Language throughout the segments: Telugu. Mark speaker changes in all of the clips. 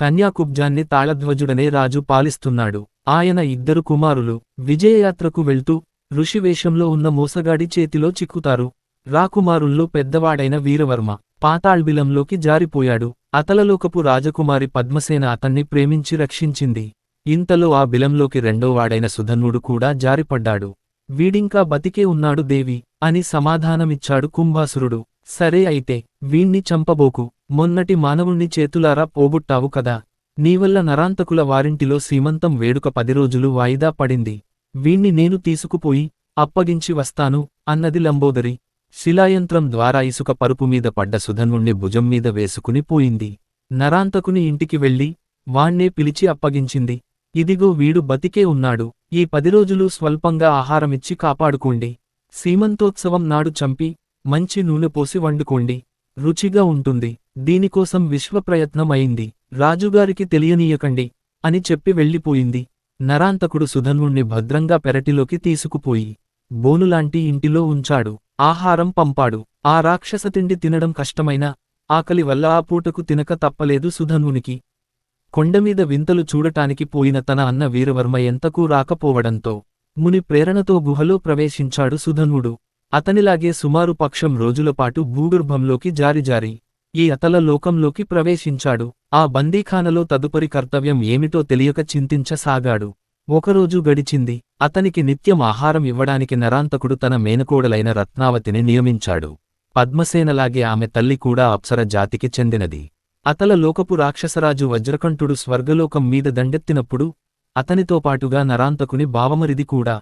Speaker 1: కన్యాకుబ్జాన్ని తాళధ్వజుడనే రాజు పాలిస్తున్నాడు. ఆయన ఇద్దరు కుమారులు విజయయాత్రకు వెళ్తూ ఋషివేషంలో ఉన్న మోసగాడి చేతిలో చిక్కుతారు. రాకుమారుల్లో పెద్దవాడైన వీరవర్మ పాతాళ్బిలంలోకి జారిపోయాడు. అతలలోకపు రాజకుమారి పద్మసేన అతన్ని ప్రేమించి రక్షించింది. ఇంతలో ఆ బిలంలోకి రెండోవాడైన సుధన్వుడు కూడా జారిపడ్డాడు. వీడింకా బతికే ఉన్నాడు దేవి అని సమాధానమిచ్చాడు కుంభాసురుడు. సరే అయితే వీణ్ణి చంపబోకు. మొన్నటి మానవుణ్ణి చేతులారా పోగొట్టావు కదా. నీవల్ల నరాంతకుల వారింటిలో సీమంతం వేడుక పది రోజులు వాయిదా పడింది. వీణ్ణి నేను తీసుకుపోయి అప్పగించి వస్తాను అన్నది లంబోదరి. శిలాయంత్రం ద్వారా ఇసుక పరుపు మీద పడ్డ సుధన్వుణ్ణి భుజం మీద వేసుకుని పోయింది. నరాంతకుని ఇంటికి వెళ్ళి వాణ్ణే పిలిచి అప్పగించింది. ఇదిగో వీడు బతికే ఉన్నాడు. ఈ పది రోజులు స్వల్పంగా ఆహారమిచ్చి కాపాడుకోండి. సీమంతోత్సవం నాడు చంపి మంచి నూనె పోసి వండుకోండి. రుచిగా ఉంటుంది. దీనికోసం విశ్వప్రయత్నం అయింది రాజుగారికి తెలియనీయకండి అని చెప్పి వెళ్ళిపోయింది. నరాంతకుడు సుధన్వుణ్ణి భద్రంగా పెరటిలోకి తీసుకుపోయి బోనులాంటి ఇంటిలో ఉంచాడు. ఆహారం పంపాడు. ఆ రాక్షస తిండి తినడం కష్టమైనా ఆకలి వల్ల ఆ పూటకు తినక తప్పలేదు సుధన్వునికి. కొండమీద వింతలు చూడటానికి పోయిన తన అన్న వీరవర్మ ఎంతకూ రాకపోవడంతో ముని ప్రేరణతో గుహలో ప్రవేశించాడు సుధన్వుడు. అతనిలాగే సుమారు పక్షం రోజులపాటు భూగర్భంలోకి జారిజారి ఈ అతల లోకంలోకి ప్రవేశించాడు. ఆ బందీఖానలో తదుపరి కర్తవ్యం ఏమిటో తెలియక చింతించసాగాడు. ఒకరోజు గడిచింది. అతనికి నిత్యం ఆహారం ఇవ్వడానికి నరాంతకుడు తన మేనకోడలైన రత్నావతిని నియమించాడు. పద్మసేనలాగే ఆమె తల్లి కూడా అప్సర జాతికి చెందినది. అతల లోకపు రాక్షసరాజు వజ్రకంఠుడు స్వర్గలోకం మీద దండెత్తినప్పుడు అతనితో పాటుగా నరాంతకుని బావమరిది కూడా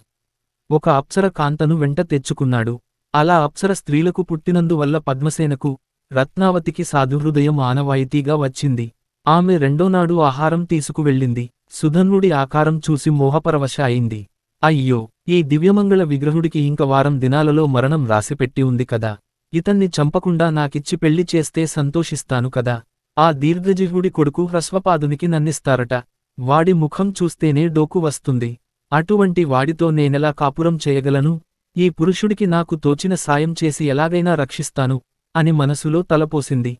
Speaker 1: ఒక అప్సర కాంతను వెంట తెచ్చుకున్నాడు. అలా అప్సర స్త్రీలకు పుట్టినందువల్ల పద్మసేనకు రత్నావతికి సాధుహృదయం ఆనవాయితీగా వచ్చింది. ఆమె రెండోనాడు ఆహారం తీసుకువెళ్ళింది. సుధన్వుడి ఆకారం చూసి మోహపరవశ అయింది. అయ్యో ఈ దివ్యమంగళ విగ్రహుడికి ఇంక వారం దినాలలో మరణం రాసిపెట్టి ఉంది కదా. ఇతన్ని చంపకుండా నాకిచ్చి పెళ్ళి చేస్తే సంతోషిస్తాను కదా. ఆ దీర్ఘజిహుడి కొడుకు హ్రస్వపాదునికి నన్నిస్తారట. వాడి ముఖం చూస్తేనే డోకు వస్తుంది. అటువంటి వాడితో నేనెలా కాపురం చేయగలను? ఈ పురుషుడికి నాకు తోచిన సాయం చేసి ఎలాగైనా రక్షిస్తాను. అని మనసులో తలపోసింది.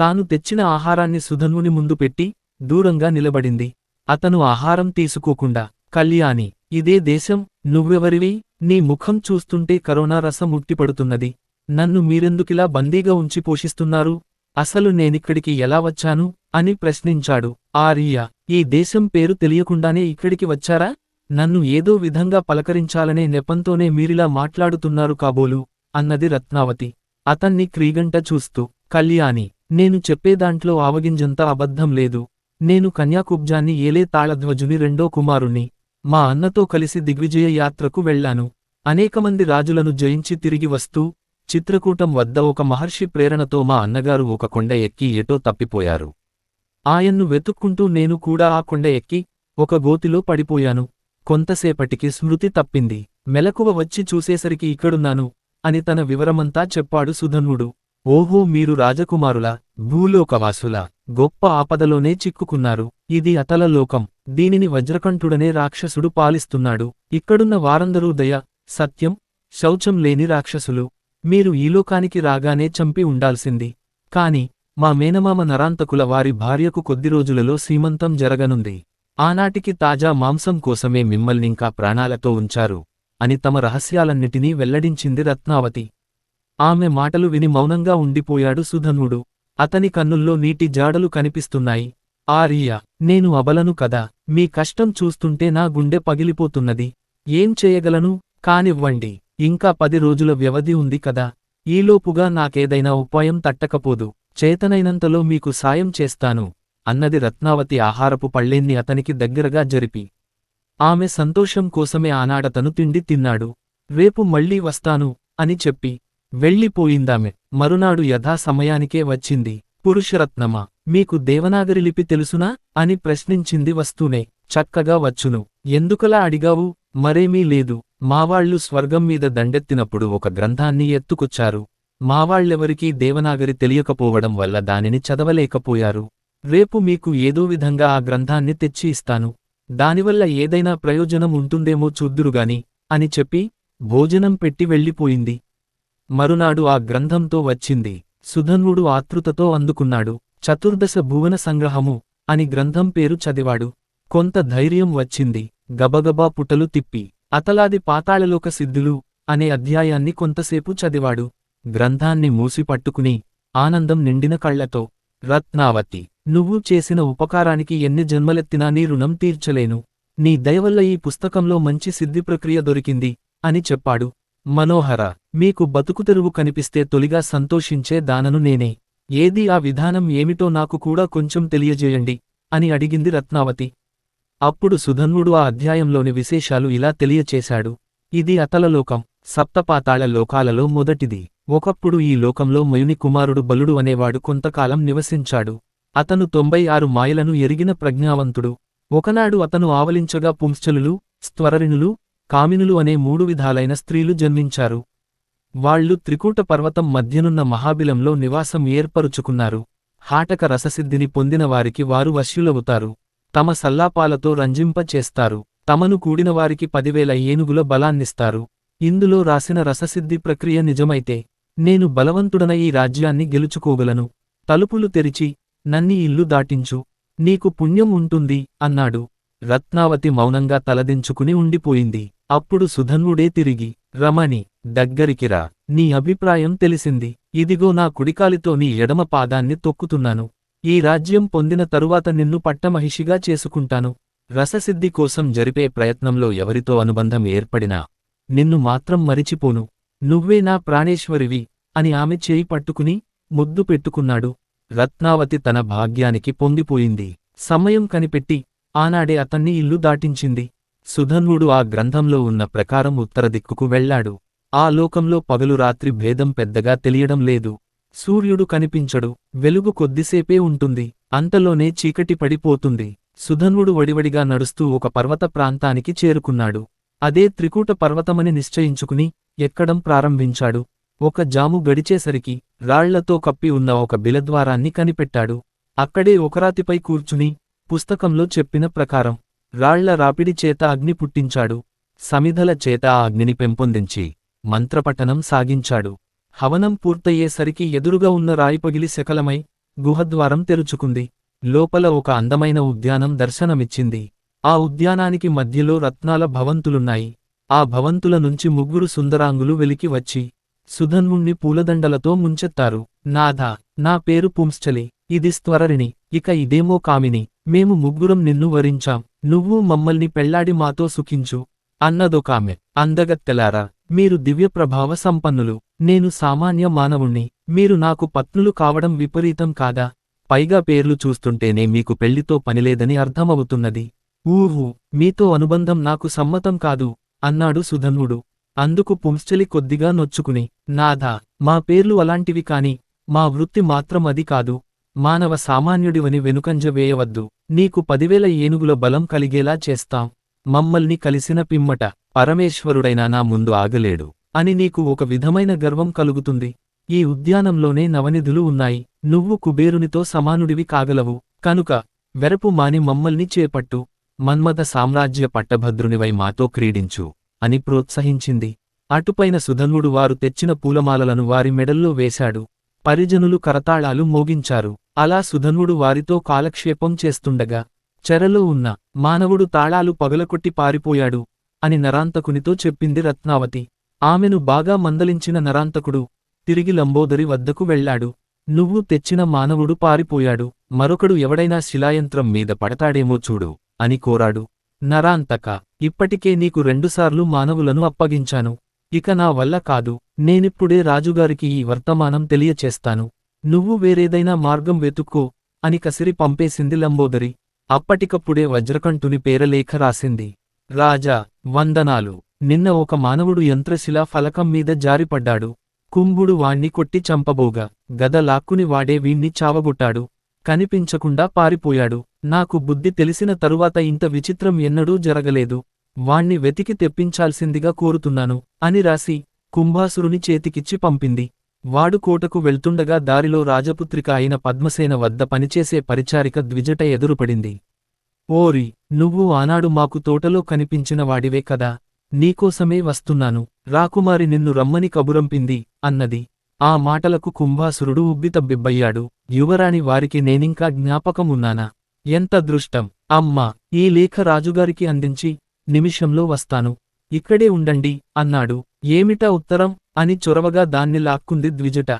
Speaker 1: తాను తెచ్చిన ఆహారాన్ని సుధన్వుని ముందు పెట్టి దూరంగా నిలబడింది. అతను ఆహారం తీసుకోకుండా కళ్యాణి ఇదే దేశం నువ్వెవరివి? నీ ముఖం చూస్తుంటే కరోనా రసం ఉట్టిపడుతున్నది. నన్ను మీరెందుకిలా బందీగా ఉంచి పోషిస్తున్నారు? అసలు నేనిక్కడికి ఎలా వచ్చాను? అని ప్రశ్నించాడు. ఆర్య ఈ దేశం పేరు తెలియకుండానే ఇక్కడికి వచ్చారా? నన్ను ఏదో విధంగా పలకరించాలనే నెపంతోనే మీరిలా మాట్లాడుతున్నారు కాబోలు అన్నది రత్నావతి. అతన్ని క్రీగంట చూస్తూ కళ్యాణి నేను చెప్పేదాంట్లో ఆవగింజంత అబద్ధం లేదు. నేను కన్యాకుబ్జాన్ని ఏలే తాళధ్వజుని రెండో కుమారుణ్ణి. మా అన్నతో కలిసి దిగ్విజయ యాత్రకు వెళ్ళాను అనేకమంది రాజులను జయించి తిరిగి వస్తూ చిత్రకూటం వద్ద ఒక మహర్షి ప్రేరణతో మా అన్నగారు ఒక కొండ ఎక్కి ఎటో తప్పిపోయారు. ఆయన్ను వెతుక్కుంటూ నేను కూడా ఆ కొండ ఎక్కి ఒక గోతిలో పడిపోయాను. కొంతసేపటికి స్మృతి తప్పింది. మెలకువ వచ్చి చూసేసరికి ఇక్కడున్నాను. అని తన వివరమంతా చెప్పాడు సుధన్వుడు ఓహో మీరు రాజకుమారులా భూలోకవాసులా గొప్ప ఆపదలోనే చిక్కుకున్నారు. ఇది అతల లోకం. దీనిని వజ్రకంఠుడనే రాక్షసుడు పాలిస్తున్నాడు. ఇక్కడున్న వారందరూ దయ సత్యం శౌచం లేని రాక్షసులు. మీరు ఈ లోకానికి రాగానే చంపి ఉండాల్సింది. కాని మా మేనమామ నరాంతకుల వారి భార్యకు కొద్ది రోజులలో సీమంతం జరగనుంది. ఆనాటికి తాజా మాంసం కోసమే మిమ్మల్నింకా ప్రాణాలతో ఉంచారు. అని తమ రహస్యాలన్నిటినీ వెల్లడించింది రత్నావతి. ఆమె మాటలు విని మౌనంగా ఉండిపోయాడు సుధనుడు. అతని కన్నుల్లో నీటి జాడలు కనిపిస్తున్నాయి. ఆర్య నేను అబలను కదా. మీ కష్టం చూస్తుంటే నా గుండె పగిలిపోతున్నది. ఏం చేయగలను? కానివ్వండి. ఇంకా పది రోజుల వ్యవధి ఉంది కదా. ఈలోపుగా నాకేదైనా ఉపాయం తట్టకపోదు. చేతనైనంతలో మీకు సాయం చేస్తాను. అన్నది రత్నావతి ఆహారపు పళ్ళేన్ని అతనికి దగ్గరగా జరిపి ఆమె సంతోషం కోసమే ఆనాడతను తిండి తిన్నాడు. రేపు మళ్ళీ వస్తాను అని చెప్పి వెళ్ళిపోయిందామె. మరునాడు యథా సమయానికే వచ్చింది. పురుషరత్నమా? మీకు దేవనాగరి లిపి తెలుసునా? అని ప్రశ్నించింది వస్తూనే. చక్కగా వచ్చును. ఎందుకలా అడిగావు? మరేమీ లేదు. మావాళ్ళు స్వర్గం మీద దండెత్తినప్పుడు ఒక గ్రంథాన్ని ఎత్తుకొచ్చారు. మావాళ్ళెవరికీ దేవనాగరి తెలియకపోవడం వల్ల దానిని చదవలేకపోయారు. రేపు మీకు ఏదో విధంగా ఆ గ్రంథాన్ని తెచ్చి ఇస్తాను. దానివల్ల ఏదైనా ప్రయోజనం ఉంటుందేమో చూద్దురుగాని అని చెప్పి భోజనం పెట్టి వెళ్ళిపోయింది. మరునాడు ఆ గ్రంథంతో వచ్చింది. సుధన్వుడు ఆతృతతో అందుకున్నాడు. చతుర్దశ భువన సంగ్రహము అని గ్రంథం పేరు చదివాడు. కొంత ధైర్యం వచ్చింది. గబగబా పుటలు తిప్పి అతలాది పాతాళలోక సిద్ధులు అనే అధ్యాయాన్ని కొంతసేపు చదివాడు. గ్రంథాన్ని మూసి పట్టుకుని ఆనందం నిండిన కళ్ళతో రత్నావతి నువ్వు చేసిన ఉపకారానికి ఎన్ని జన్మలెత్తినా నీ రుణం తీర్చలేను. నీ దయవల్ల ఈ పుస్తకంలో మంచి సిద్ధి ప్రక్రియ దొరికింది అని చెప్పాడు. మనోహర మీకు బతుకు తెరువు కనిపిస్తే తొలిగా సంతోషించే దానను నేనే. ఏది ఆ విధానం ఏమిటో నాకు కూడా కొంచెం తెలియజేయండి అని అడిగింది రత్నావతి. అప్పుడు సుధన్వుడు ఆ అధ్యాయంలోని విశేషాలు ఇలా తెలియచేశాడు. ఇది అతలలోకం సప్తపాతాళ లోకాలలో మొదటిది. ఒకప్పుడు ఈ లోకంలో మయుని కుమారుడు బలుడు అనేవాడు కొంతకాలం నివసించాడు. అతను తొంభై ఆరు మాయలను ఎరిగిన ప్రజ్ఞావంతుడు. ఒకనాడు అతను ఆవలించగా పుంశ్చలులు స్త్వరరిణులు కామినులు అనే మూడు విధాలైన స్త్రీలు జన్మించారు. వాళ్ళు త్రికూట పర్వతం మధ్యనున్న మహాబిలంలో నివాసం ఏర్పరుచుకున్నారు. హాటక రససిద్ధిని పొందినవారికి వారు వశ్యులవుతారు తమ సల్లాపాలతో రంజింపచేస్తారు తమను కూడినవారికి పదివేల ఏనుగుల బలాన్నిస్తారు. ఇందులో రాసిన రససిద్ధి ప్రక్రియ నిజమైతే నేను బలవంతుడన ఈ రాజ్యాన్ని గెలుచుకోగలను. తలుపులు తెరిచి నన్ని ఇల్లు దాటించు. నీకు పుణ్యం ఉంటుంది అన్నాడు. రత్నావతి మౌనంగా తలదించుకుని ఉండిపోయింది. అప్పుడు సుధన్వుడే తిరిగి రమణి దగ్గరికిరా నీ అభిప్రాయం తెలిసింది. ఇదిగో నా కుడికాలితో నీ ఎడమ పాదాన్ని తొక్కుతున్నాను. ఈ రాజ్యం పొందిన తరువాత నిన్ను పట్టమహిషిగా చేసుకుంటాను. రససిద్ధి కోసం జరిపే ప్రయత్నంలో ఎవరితో అనుబంధం ఏర్పడినా నిన్ను మాత్రం మరిచిపోను. నువ్వే నా ప్రాణేశ్వరివి అని ఆమె చేయి పట్టుకుని ముద్దు పెట్టుకున్నాడు. రత్నావతి తన భాగ్యానికి పొంగిపోయింది. సమయం కనిపెట్టి ఆనాడే అతన్ని ఇల్లు దాటించింది. సుధన్వుడు ఆ గ్రంథంలో ఉన్న ప్రకారం ఉత్తర దిక్కుకు వెళ్ళాడు ఆ లోకంలో పగలు రాత్రి భేదం పెద్దగా తెలియడం లేదు. సూర్యుడు కనిపించడు. వెలుగు కొద్దిసేపే ఉంటుంది. అంతలోనే చీకటి పడిపోతుంది. సుధన్వుడు వడివడిగా నడుస్తూ ఒక పర్వత ప్రాంతానికి చేరుకున్నాడు. అదే త్రికూట పర్వతమని నిశ్చయించుకుని ఎక్కడం ప్రారంభించాడు. ఒక జాము గడిచేసరికి రాళ్ళతో కప్పి ఉన్న ఒక బిలద్వారాన్ని కనిపెట్టాడు. అక్కడే ఒకరాతిపై కూర్చుని పుస్తకంలో చెప్పిన ప్రకారం రాళ్ళ రాపిడి చేత అగ్ని పుట్టించాడు. సమిధల చేత ఆ అగ్నిని పెంపొందించి మంత్రపఠనం సాగించాడు. హవనం పూర్తయ్యేసరికి ఎదురుగా ఉన్న రాయి పగిలి శకలమై గుహద్వారం తెరుచుకుంది. లోపల ఒక అందమైన ఉద్యానం దర్శనమిచ్చింది. ఆ ఉద్యానానికి మధ్యలో రత్నాల భవంతులున్నాయి. ఆ భవంతుల నుంచి ముగ్గురు సుందరాంగులు వెలికి వచ్చి సుధన్వుణ్ణి పూలదండలతో ముంచెత్తారు. నాథా నా పేరు పుంశ్చలి ఇది స్త్వరరిణి ఇక ఇదేమో కామిని మేము ముగ్గురం నిన్ను వరించాం నువ్వు మమ్మల్ని పెళ్ళాడి మాతో సుఖించు అన్నదొకామె అందగత్తెలారా మీరు దివ్యప్రభావ సంపన్నులు నేను సామాన్య మానవుణ్ణి మీరు నాకు పత్నులు కావడం విపరీతం కాదా పైగా పేర్లు చూస్తుంటేనే మీకు పెళ్ళితో పనిలేదని అర్థమవుతున్నది. ఊహు మీతో అనుబంధం నాకు సమ్మతం కాదు అన్నాడు సుధన్వుడు అందుకు పుంశ్చలి కొద్దిగా నొచ్చుకుని నాథా మా పేర్లు అలాంటివి కాని మా వృత్తి మాత్రం అది కాదు. మానవ సామాన్యుడివని వెనుకంజ వేయవద్దు. నీకు పదివేల ఏనుగుల బలం కలిగేలా చేస్తాం. మమ్మల్ని కలిసిన పిమ్మట పరమేశ్వరుడైనా నా ముందు ఆగలేడు అని నీకు ఒక విధమైన గర్వం కలుగుతుంది. ఈ ఉద్యానంలోనే నవనిధులు ఉన్నాయి. నువ్వు కుబేరునితో సమానుడివి కాగలవు. కనుక వెరపు మాని మమ్మల్ని చేపట్టు. మన్మథ సామ్రాజ్య పట్టభద్రునివై మాతో క్రీడించు. అని ప్రోత్సహించింది. అటుపైన సుధన్వుడు వారు తెచ్చిన పూలమాలలను వారి మెడల్లో వేశాడు. పరిజనులు కరతాళాలు మోగించారు. అలా సుధన్వుడు వారితో కాలక్షేపం చేస్తుండగా చెరలో ఉన్న మానవుడు తాళాలు పగలకొట్టి పారిపోయాడు అని నరాంతకునితో చెప్పింది రత్నావతి. ఆమెను బాగా మందలించిన నరాంతకుడు తిరిగి లంబోదరి వద్దకు వెళ్ళాడు నువ్వు తెచ్చిన మానవుడు పారిపోయాడు. మరొకడు ఎవడైనా శిలాయంత్రం మీద పడతాడేమో చూడు అని కోరాడు. నరాంతక ఇప్పటికే నీకు రెండుసార్లు మానవులను అప్పగించాను. ఇక నా వల్ల కాదు నేనిప్పుడే రాజుగారికి ఈ వర్తమానం తెలియచేస్తాను. నువ్వు వేరేదైనా మార్గం వెతుక్కో అని కసిరి పంపేసింది లంబోదరి. అప్పటికప్పుడే వజ్రకంఠుని పేరలేఖ రాసింది. రాజా వందనాలు. నిన్న ఒక మానవుడు యంత్రశిలా ఫలకం మీద జారిపడ్డాడు. కుంభుడు వాణ్ణి కొట్టి చంపబోగా. గద లాక్కుని వాడే వీణ్ణి చావగొట్టాడు. కనిపించకుండా పారిపోయాడు. నాకు బుద్ధి తెలిసిన తరువాత ఇంత విచిత్రం ఎన్నడూ జరగలేదు. వాణ్ణి వెతికి తెప్పించాల్సిందిగా కోరుతున్నాను అని రాసి కుంభాసురుని చేతికిచ్చి పంపింది. వాడు కోటకు వెళ్తుండగా దారిలో రాజపుత్రిక అయిన పద్మసేన వద్ద పనిచేసే పరిచారిక ద్విజట ఎదురుపడింది. ఓరి నువ్వు ఆనాడు మాకు తోటలో కనిపించిన వాడివే కదా నీకోసమే వస్తున్నాను రాకుమారి నిన్ను రమ్మని కబురంపింది అన్నది. ఆ మాటలకు కుంభాసురుడు ఉబ్బితబ్బిబ్బయ్యాడు. యువరాణి వారికి నేనింకా జ్ఞాపకం ఉన్నానా ఎంత దృష్టం అమ్మా ఈ లేఖ రాజుగారికి అందించి నిమిషంలో వస్తాను. ఇక్కడే ఉండండి అన్నాడు. ఏమిటా ఉత్తరం? అని చొరవగా దాన్ని లాక్కుంది ద్విజట.